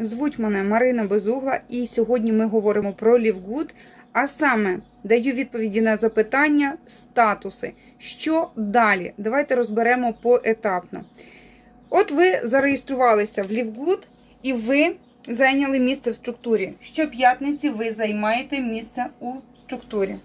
Звуть мене Марина Безугла, і сьогодні ми говоримо про Лівгуд, а саме даю відповіді на запитання, статуси. Що далі? Давайте розберемо поетапно. От ви зареєструвалися в Лівгуд і ви зайняли місце в структурі. Щоп'ятниці ви займаєте місце у структурі.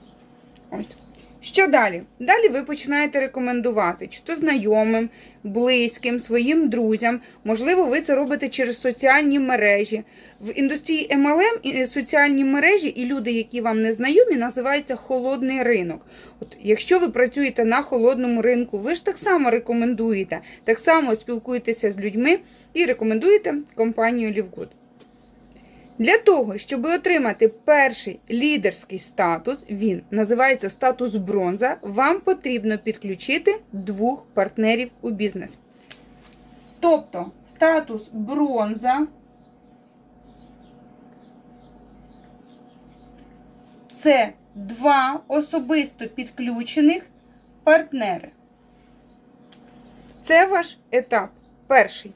Ось. Що далі? Далі ви починаєте рекомендувати, чи то знайомим, близьким, своїм друзям. Можливо, ви це робите через соціальні мережі. В індустрії MLM соціальні мережі і люди, які вам не знайомі, називаються холодний ринок. От якщо ви працюєте на холодному ринку, ви ж так само рекомендуєте, так само спілкуєтеся з людьми і рекомендуєте компанію Лівгуд. Для того, щоб отримати перший лідерський статус, він називається статус бронза, вам потрібно підключити двох партнерів у бізнес. Тобто статус бронза це два особисто підключених партнери. Це ваш етап перший.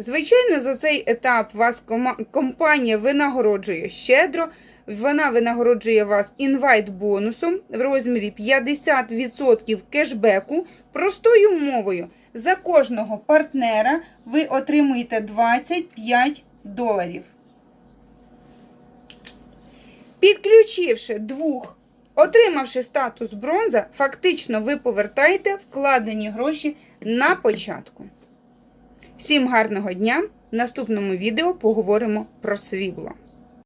Звичайно, за цей етап вас компанія винагороджує щедро. Вона винагороджує вас інвайт-бонусом в розмірі 50% кешбеку. Простою мовою, за кожного партнера ви отримуєте 25 доларів. Підключивши двох, отримавши статус бронза, фактично ви повертаєте вкладені гроші на початку. Всім гарного дня! В наступному відео поговоримо про срібло.